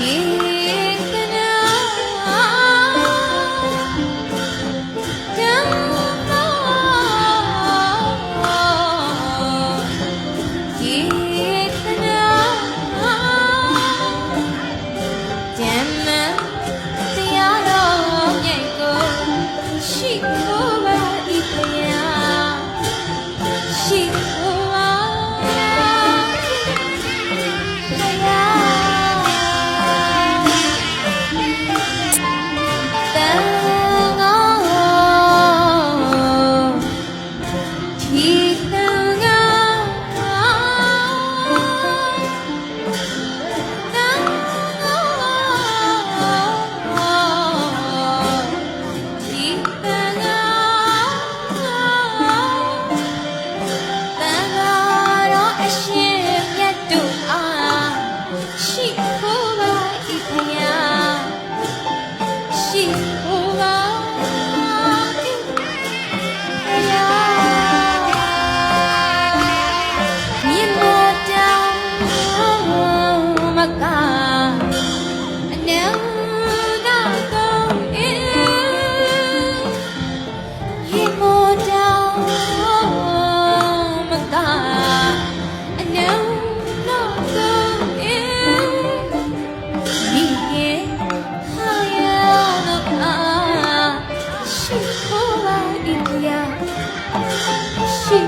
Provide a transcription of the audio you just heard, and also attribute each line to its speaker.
Speaker 1: 咦 India. She